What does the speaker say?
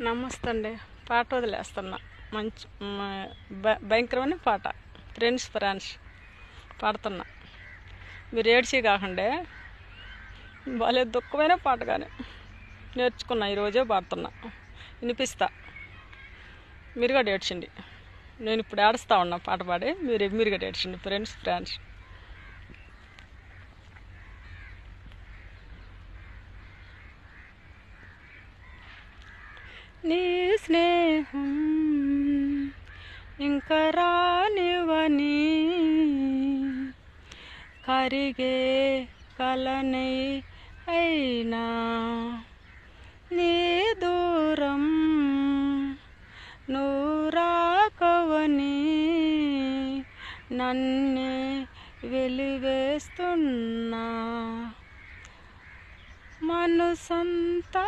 నమస్తే అండి పాట వదిలేస్తున్నా. మంచి భయంకరమైన పాట. ఫ్రెండ్స్ ఫ్రాన్స్ పాడుతున్నా. మీరు ఏడ్చి కాకుండా. భలే దుఃఖమైన పాట కానీ నేర్చుకున్నా. ఈరోజే పాడుతున్నా. వినిపిస్తా. మీరు కూడా ఏడ్చండి. నేను ఇప్పుడు ఏడుస్తా ఉన్నా పాట పాడి. మీరు మీరు కూడా ఏడ్చండి. ఫ్రెండ్స్ ఫ్రాన్స్ నీ స్నేహం ఇంకా రానివని కరిగే కలనై అయినా నీ దూరం నూరాకవని నన్నే వెలివేస్తున్నా. మనసంతా